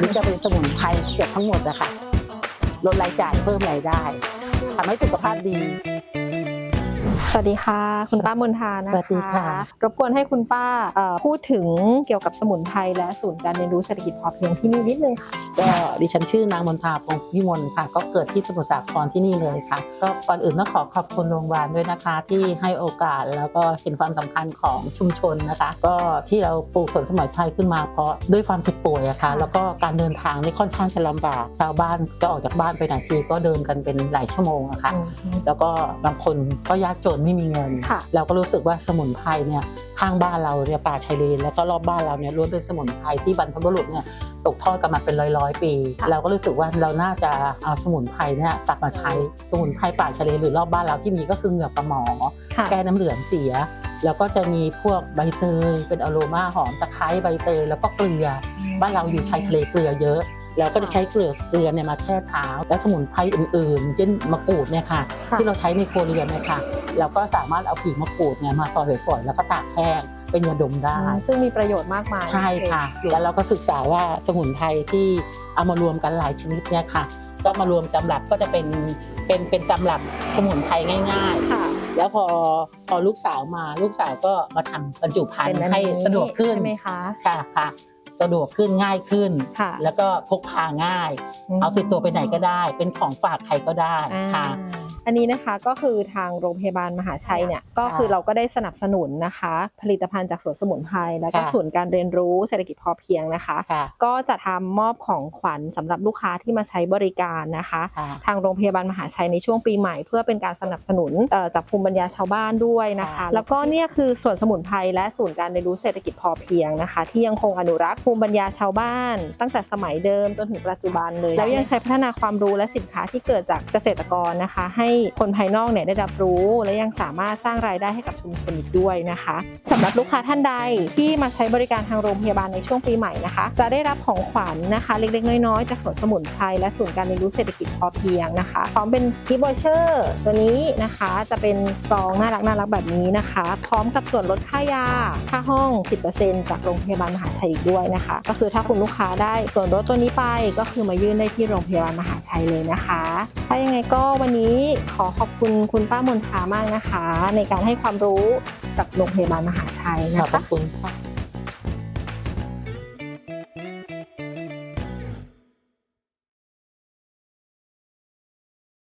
นี่จะเป็นสมุนไพรเกือบทั้งหมดอะค่ะลดรายจ่ายเพิ่มรายได้ทำให้สุขภาพดี สวัสดีค่ะ คุณป้ามนทานะคะสวัสดีค่ะ รบกวนให้คุณป้าเอ่อพูดถึงเกี่ยวกับสมุนไพรและศูนย์การเรียนรู้เศรษฐกิจพอเพียงที่นี่นิดนึงค่ะก็ดิฉันชื่อนางมนทาพงศ์พิมลค่ะ ก็เกิดที่สมุทรสาครที่นี่เลยค่ะ ก็ก่อนอื่นต้องขอขอบคุณโรงพยาบาลด้วยนะคะ ที่ให้โอกาสแล้วก็เห็นความสำคัญของชุมชนนะคะ ก็ที่เราปลูกสวนสมุนไพรขึ้นมาเพราะด้วยความเจ็บป่วยอะค่ะแล้วก็การเดินทางนี่ค่อนข้างจะลำบากชาวบ้านจะออกจากบ้านไปไหนทีก็เดินกันเป็นหลายชั่วโมงอะค่ะแล้วก็บางคนก็ยากจนไม่มีเงินค่ะเราก็รู้สึกว่าสมุนไพรเนี่ยข้างบ้านเราเนี่ยป่าชายเลนแล้วก็รอบบ้านเราเนี่ยล้วนเป็นสมุนไพรที่บรรพบุรุษเนี่ย ตกทอดกันมาเป็นร้อยร้อยๆปีค่ะเราก็รู้สึกว่าเราน่าจะเอาสมุนไพรเนี่ยกลับมาใช้สมุนไพรป่าชายเลนหรือรอบบ้านเราที่มีก็คือเหงือกปลาหมอค่ะแก้น้ำเหลืองเสีย แล้วก็จะมีพวกใบเตยเป็นอโรมาหอมตะไคร้ใบเตยแล้วก็เกลือ บ้านเราอยู่ชายทะเลเกลือเยอะแล้วก็จะใช้เกลือเกลือเนี่ยมาแช่เท้า และสมุนไพรอื่นๆเช่นมะกรูดเนี่ยค่ะค่ะที่เราใช้ในครัวเรือนเนี่ยค่ะเราก็สามารถเอาผีมะกรูดเนี่ยมาซอยฝอยๆแล้วก็ตากแห้ง เป็นยาดมได้อืมซึ่งมีประโยชน์มากมายใช่ค่ะ แล้วเราก็ศึกษาว่าสมุนไพรที่เอามารวมกันหลายชนิดเนี่ยค่ะ ก็มารวมตำรับก็จะเป็นเป็นเป็นตำรับสมุนไพรง่ายค่ะๆแล้วพอพอลูกสาวมาลูกสาวก็มาทำบรรจุภัณเป็นฑ์อันให้นี้สะดวกขึ้นใช่ไหมคะค่ะค่ะสะดวกขึ้นง่ายขึ้นค่ะแล้วก็พกพาง่าย เอาติดตัวไปไหนก็ได้ เป็นของฝากใครก็ได้อ่าค่ะ อันนี้นะคะก็คือทางโรงพยาบาลมหาชัยเนี่ยก็คือเราก็ได้สนับสนุนนะคะ ผลิตภัณฑ์จากสวนสมุนไพรแล้วก็ค่ะศูนย์การเรียนรู้เศรษฐกิจพอเพียงนะคะค่ะก็จะทำมอบของขวัญสำหรับลูกค้าที่มาใช้บริการนะคะค่ะทางโรงพยาบาลมหาชัยในช่วงปีใหม่ เพื่อเป็นการสนับสนุนเอ่อจากภูมิปัญญาชาวบ้านด้วยนะคะค่ะแล้วก็เนี่ยคือส่วนสมุนไพรและศูนย์การเรียนรู้เศรษฐกิจพอเพียงนะคะ ที่ยังคงอนุรักษ์ภูมิปัญญาชาวบ้าน ตั้งแต่สมัยเดิมจนถึงปัจจุบันเลย แล้วยังใช้พัฒนาความรู้และสินค้าที่เกิดจากเกษตรกรนะคะ ให้คนภายนอกเนี่ยได้รับรู้ และยังสามารถสร้างรายได้ให้กับชุมชนอีกด้วยนะคะสำหรับลูกค้าท่านใดที่มาใช้บริการทางโรงพยาบาลในช่วงปีใหม่นะคะ จะได้รับของขวัญนะคะ เล็กๆ น้อยๆ จากสวนสมุนไพรและศูนย์การเรียนรู้เศรษฐกิจพอเพียงนะคะพร้อมเป็นกิฟต์วอเชอร์ตัวนี้นะคะจะเป็นซองน่ารักน่ารักแบบนี้นะคะ พร้อมกับส่วนลดค่ายาค่าห้อง 10%จากโรงพยาบาลมหาชัยอีกด้วยนะคะ ก็คือถ้าคุณลูกค้าได้ส่วนลดตัวนี้ไปก็คือมายื่นได้ที่โรงพยาบาลมหาชัยเลยนะคะ ยังไงก็วันนี้ขอขอบคุณคุณป้ามนทามากนะคะ ในการให้ความรู้กับโรงพยาบาลมหาชัยนะคะขอบคุณค่ะ